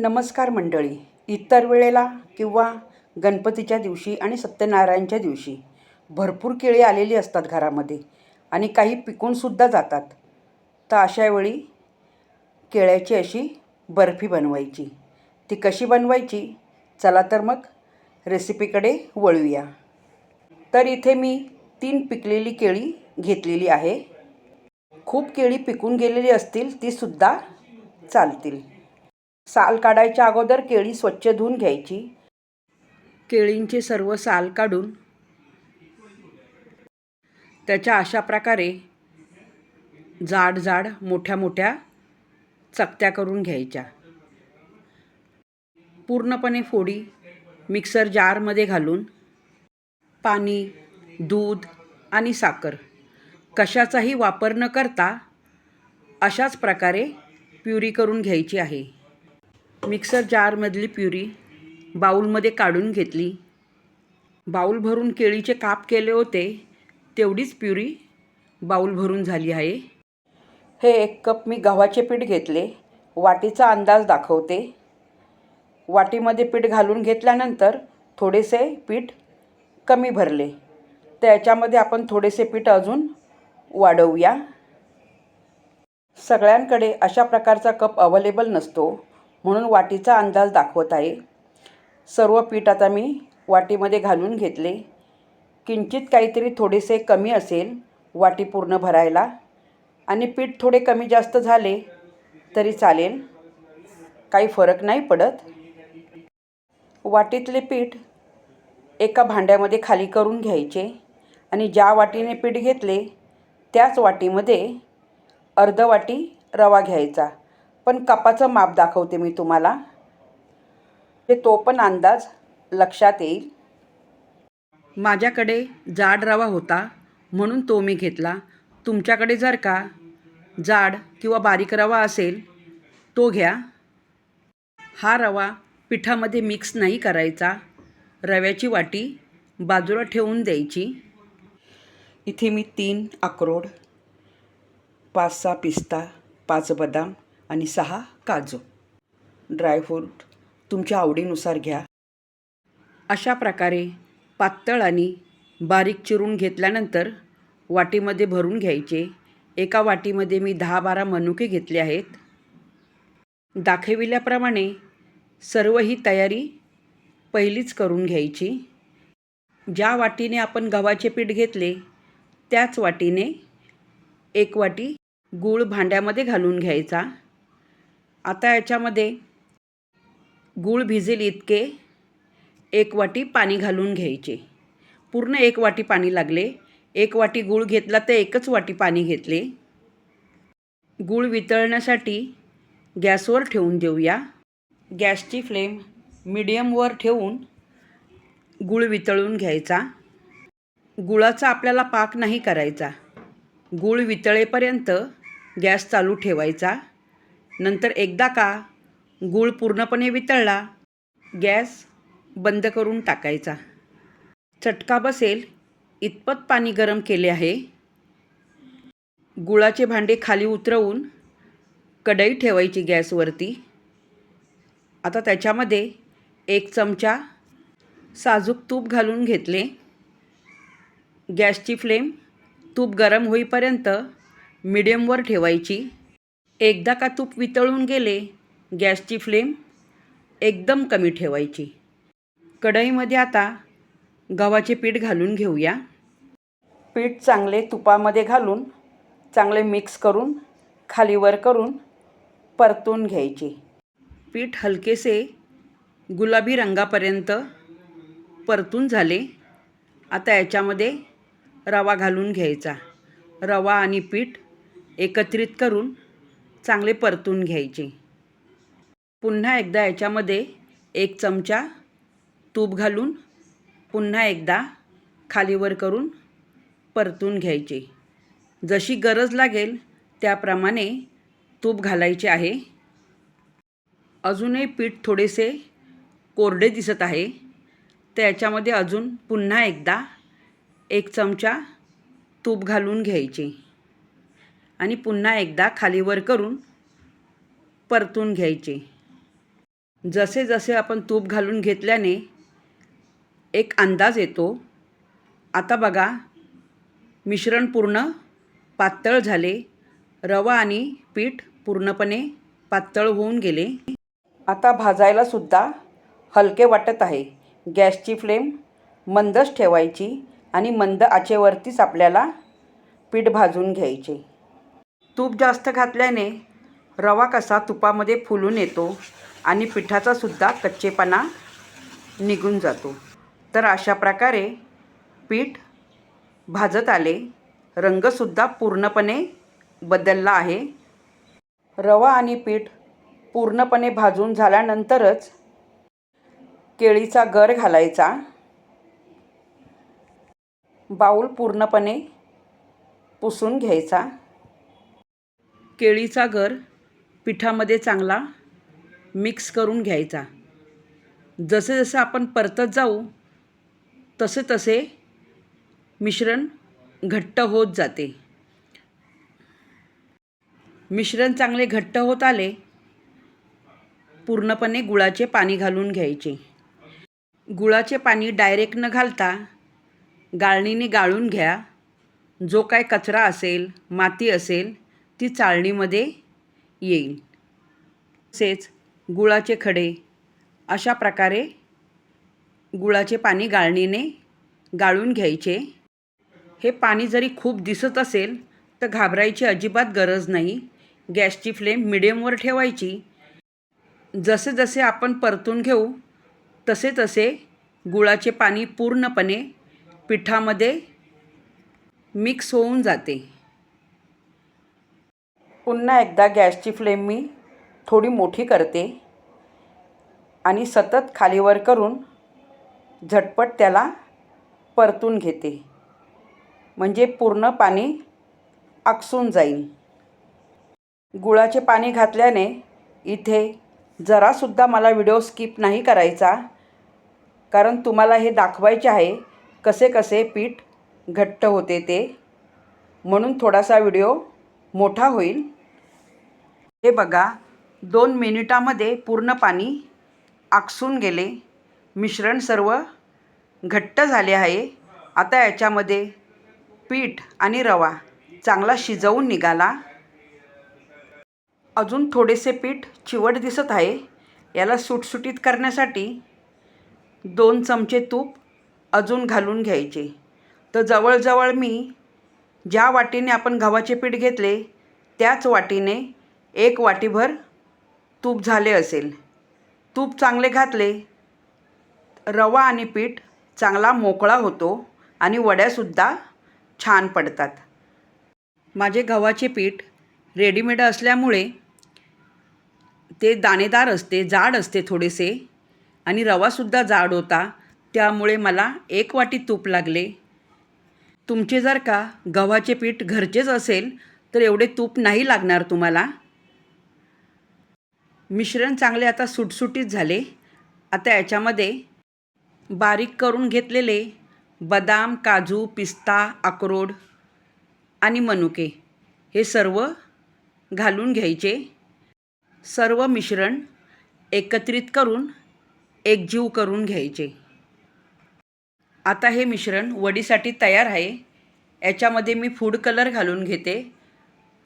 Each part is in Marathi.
नमस्कार मंडळी. इतर वेळेला किंवा गणपतीच्या दिवशी आणि सत्यनारायणच्या दिवशी भरपूर केळी आलेली असतात घरामध्ये आणि काही पिकूनसुद्धा जातात. तर अशा वेळी केळ्याची अशी बर्फी बनवायची. ती कशी बनवायची? चला तर मग रेसिपीकडे वळूया. तर इथे मी तीन पिकलेली केळी घेतलेली आहे. खूप केळी पिकून गेलेली असतील तीसुद्धा चालतील. साल काढायच्या अगोदर केळी स्वच्छ धुवून घ्यायची. केळींचे सर्व साल काढून त्याच्या अशा प्रकारे जाड जाड मोठ्या मोठ्या चकत्या करून घ्यायच्या. पूर्णपणे फोडी मिक्सर जारमध्ये घालून पाणी दूध आणि साखर कशाचाही वापर न करता अशाच प्रकारे प्युरी करून घ्यायची आहे. मिक्सर जारमधली प्युरी बाऊलमध्ये काढून घेतली. बाऊल भरून केळीचे काप केले होते तेवढीच प्युरी बाऊल भरून झाली आहे. हे एक कप मी गव्हाचे पीठ घेतले. वाटीचा अंदाज दाखवते. वाटीमध्ये पीठ घालून घेतल्यानंतर थोडेसे पीठ कमी भरले. तर याच्यामध्ये आपण थोडेसे पीठ अजून वाढवूया. सगळ्यांकडे अशा प्रकारचा कप अवेलेबल नसतो. म्हणून वाटीचा अंदाज दाखवत आहे. सर्व पीठ आता मी वाटीमध्ये घालून घेतले. किंचित काहीतरी थोडेसे कमी असेल वाटी पूर्ण भरायला. आणि पीठ थोडे कमी जास्त झाले तरी चालेल. काही फरक नाही पडत. वाटीतले पीठ एका भांड्यामध्ये खाली करून घ्यायचे. आणि ज्या वाटीने पीठ घेतले त्याच वाटीमध्ये अर्ध वाटी रवा घ्यायचा. पण कपाचं माप दाखवते मी तुम्हाला. ते तो पण अंदाज लक्षात येईल. माझ्याकडे जाड रवा होता म्हणून तो मी घेतला. तुमच्याकडे जर का जाड किंवा बारीक रवा असेल तो घ्या. हा रवा पिठामध्ये मिक्स नाही करायचा. रव्याची वाटी बाजूला ठेवून द्यायची. इथे मी तीन अक्रोड पाच सहा पिस्ता पाच बदाम आणि सहा काजू. ड्रायफ्रूट तुमच्या आवडीनुसार घ्या. अशा प्रकारे पातळ आणि बारीक चिरून घेतल्यानंतर वाटीमध्ये भरून घ्यायचे. एका वाटीमध्ये मी दहा बारा मनुके घेतले आहेत. दाखविल्याप्रमाणे सर्व ही तयारी पहिलीच करून घ्यायची. ज्या वाटीने आपण गव्हाचे पीठ घेतले त्याच वाटीने एक वाटी गूळ भांड्यामध्ये घालून घ्यायचा. आता याच्यामध्ये गूळ भिजेल इतके एक वाटी पाणी घालून घ्यायचे. पूर्ण एक वाटी पाणी लागले. एक वाटी गूळ घेतला तर एकच वाटी पाणी घेतले. गूळ वितळण्यासाठी गॅसवर ठेवून देऊया. गॅसची फ्लेम मिडियमवर ठेवून गूळ वितळून घ्यायचा. गुळाचा आपल्याला पाक नाही करायचा. गूळ वितळेपर्यंत गॅस चालू ठेवायचा. नंतर एकदा का गूळ पूर्णपणे वितळला गॅस बंद करून टाकायचा. चटका बसेल इतपत पाणी गरम केले आहे. गुळाचे भांडे खाली उतरवून कढई ठेवायची गॅसवरती. आता त्याच्यामध्ये एक चमचा साजूक तूप घालून घेतले. गॅसची फ्लेम तूप गरम होईपर्यंत मिडियमवर ठेवायची. एकदा का तूप वितळून गेले गॅसची फ्लेम एकदम कमी ठेवायची. कढईमध्ये आता गव्हाचे पीठ घालून घेऊया. पीठ चांगले तुपामध्ये घालून चांगले मिक्स करून खालीवर करून परतून घ्यायचे. पीठ हलकेसे गुलाबी रंगापर्यंत परतून झाले. आता याच्यामध्ये रवा घालून घ्यायचा. रवा आणि पीठ एकत्रित करून चांगले परतून घ्यायचे. पुन्हा एकदा याच्यामध्ये एक चमचा तूप घालून पुन्हा एकदा खालीवर करून परतून घ्यायचे. जशी गरज लागेल त्याप्रमाणे तूप घालायचे आहे. अजूनही पीठ थोडेसे कोरडे दिसत आहे. तर याच्यामध्ये अजून पुन्हा एकदा एक चमचा तूप घालून घ्यायचे. आणि पुन्हा एकदा खालीवर करून परतून घ्यायचे. जसे जसे आपण तूप घालून घेतल्याने एक अंदाज येतो. आता बघा मिश्रण पूर्ण पातळ झाले. रवा आणि पीठ पूर्णपणे पातळ होऊन गेले. आता भाजायला सुद्धा हलके वाटत आहे. गॅसची फ्लेम मंदच ठेवायची आणि मंद आचेवरतीच आपल्याला पीठ भाजून घ्यायचे. तूप जास्त घातल्याने रवा कसा तुपामध्ये फुलून येतो आणि पिठाचासुद्धा कच्चेपणा निघून जातो. तर अशा प्रकारे पीठ भाजत आले. रंगसुद्धा पूर्णपणे बदलला आहे. रवा आणि पीठ पूर्णपणे भाजून झाल्यानंतरच केळीचा गर घालायचा. बाऊल पूर्णपणे पुसून घ्यायचा. केळीचा गर पिठामध्ये चांगला मिक्स करून घ्यायचा. जसे जसं आपण परतत जाऊ तसे तसे मिश्रण घट्ट होत जाते. मिश्रण चांगले घट्ट होत आले पूर्णपणे गुळाचे पाणी घालून घ्यायचे. गुळाचे पाणी डायरेक्ट न घालता गाळणीने गाळून घ्या. जो काय कचरा असेल माती असेल ती चाळणीमध्ये येईल. तसेच गुळाचे खडे अशा प्रकारे गुळाचे पाणी गाळणीने गाळून घ्यायचे. हे पाणी जरी खूप दिसत असेल तर घाबरायची अजिबात गरज नाही. गॅसची फ्लेम मिडियमवर ठेवायची. जसे जसे आपण परतून घेऊ तसे तसे गुळाचे पाणी पूर्णपणे पिठामध्ये मिक्स होऊन जाते. पुन्हा एकदा गॅसची फ्लेम मी थोडी मोठी करते आणि सतत खालीवर करून झटपट त्याला परतून घेते. म्हणजे पूर्ण पाणी आकसून जाईल. गुळाचे पाणी घातल्याने इथे जरासुद्धा मला व्हिडिओ स्किप नाही करायचा. कारण तुम्हाला हे दाखवायचे आहे कसे कसे पीठ घट्ट होते ते. म्हणून थोडासा व्हिडिओ मोठा होईल. हे बघा दोन मिनिटामध्ये पूर्ण पाणी आकसून गेले. मिश्रण सर्व घट्ट झाले आहे. आता याच्यामध्ये पीठ आणि रवा चांगला शिजवून निघाला. अजून थोडेसे पीठ चिवट दिसत आहे. याला सुटसुटीत करण्यासाठी दोन चमचे तूप अजून घालून घ्यायचे. तर जवळजवळ मी ज्या वाटीने आपण गव्हाचे पीठ घेतले त्याच वाटीने एक वाटीभर तूप झाले असेल. तूप चांगले घातले. रवा आणि पीठ चांगला मोकळा होतो आणि वड्यासुद्धा छान पडतात. माझे गव्हाचे पीठ रेडीमेड असल्यामुळे ते दाणेदार असते जाड असते थोडेसे आणि रवासुद्धा जाड होता. त्यामुळे मला एक वाटी तूप लागले. तुमचे जर का गव्हाचे पीठ घरचेच असेल तर एवढे तूप नाही लागणार तुम्हाला. मिश्रण चांगले आता सुटसुटीत झाले. आता याच्यामध्ये बारीक करून घेतलेले बदाम काजू पिस्ता अक्रोड आणि मनुके हे सर्व घालून घ्यायचे. सर्व मिश्रण एकत्रित करून एकजीव करून घ्यायचे. आता हे मिश्रण वडीसाठी तयार आहे. याच्यामध्ये मी फूड कलर घालून घेते.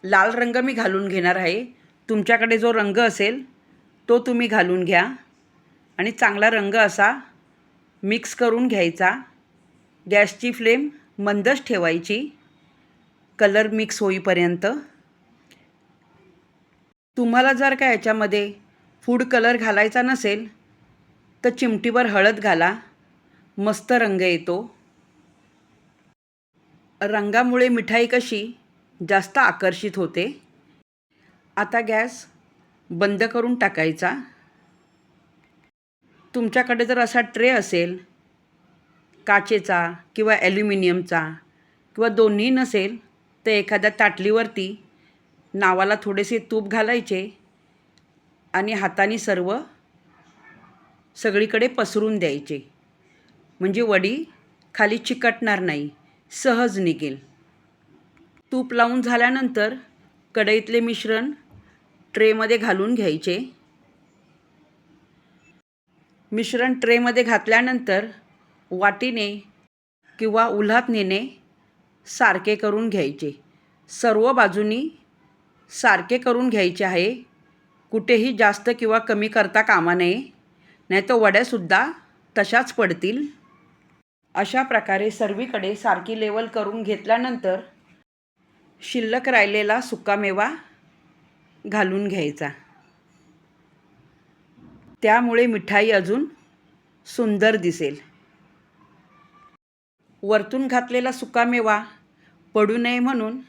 लाल रंग मी घालून घेणार आहे. तुमच्याकडे जो रंग असेल तो तुम्ही घालून घ्या. आणि चांगला रंग असा मिक्स करून घ्यायचा. गॅसची फ्लेम मंदच ठेवायची. कलर मिक्स होईपर्यंत. तुम्हाला जर का याच्यामध्ये फूड कलर घालायचा नसेल तर चिमटीवर हळद घाला. मस्त रंग येतो. रंगामुळे मिठाई कशी? जास्त आकर्षित होते. आता गॅस बंद करून टाकायचा. तुमच्याकडे जर असा ट्रे असेल काचेचा किंवा ॲल्युमिनियमचा किंवा दोन्ही नसेल तर एखाद्या ताटलीवरती नावाला थोडेसे तूप घालायचे आणि हाताने सर्व सगळीकडे पसरून द्यायचे. म्हणजे वडी खाली चिकटणार नाही सहज निघेल. तूप लावून झाल्यानंतर कढईतले मिश्रण ट्रेमध्ये घालून घ्यायचे. मिश्रण ट्रेमध्ये घातल्यानंतर वाटीने किंवा उल्हातनीने सारखे करून घ्यायचे. सर्व बाजूनी सारखे करून घ्यायचे आहे. कुठेही जास्त किंवा कमी करता कामा नये. नाही तर वड्यासुद्धा तशाच पडतील. अशा प्रकारे सर्वीकडे सारखी लेवल करून घेतल्यानंतर शिल्लक राहिलेला सुकामेवा घालून घ्यायचा. त्यामुळे मिठाई अजून सुंदर दिसेल. वरतून घातलेला सुकामेवा पडू नये म्हणून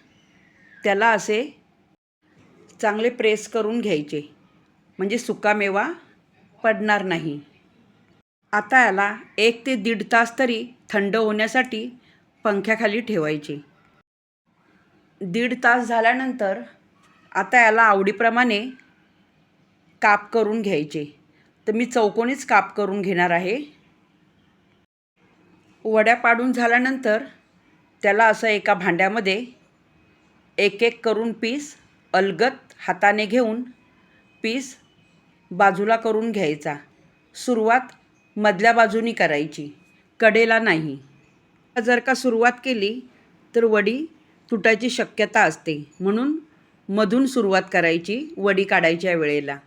त्याला असे चांगले प्रेस करून घ्यायचे. म्हणजे सुकामेवा पडणार नाही. आता याला एक ते दीड तास तरी थंड होण्यासाठी पंख्याखाली ठेवायचे. दीड तास झाल्यानंतर आता याला आवडीप्रमाणे काप करून घ्यायचे. तर मी चौकोनीच काप करून घेणार आहे. वड्या पाडून झाल्यानंतर त्याला असं एका भांड्यामध्ये एक एक करून पीस अलगत हाताने घेऊन पीस बाजूला करून घ्यायचा. सुरुवात मधल्या बाजूनी करायची. कडेला नाही. जर का सुरुवात केली तर वडी तुटायची शक्यता असते. म्हणून मधून सुरुवात करायची वडी काढायच्या वेळेला.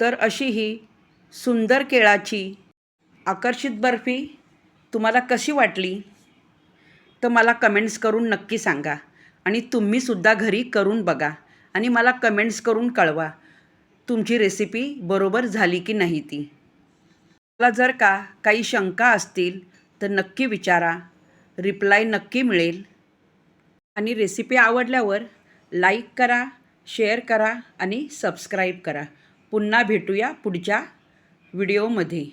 तर अशी ही सुंदर केळाची आकर्षित बर्फी तुम्हाला कशी वाटली? तर मला कमेंट्स करून नक्की सांगा. आणि तुम्हीसुद्धा घरी करून बघा. आणि मला कमेंट्स करून कळवा. तुमची रेसिपी बरोबर झाली की नाही ती. मला जर का काही शंका असतील तर नक्की विचारा. रिप्लाय नक्की मिळेल. आणि रेसिपी आवडल्यावर लाईक करा शेअर करा आणि सबस्क्राईब करा. पुन्हा भेटूया पुढच्या व्हिडिओमध्ये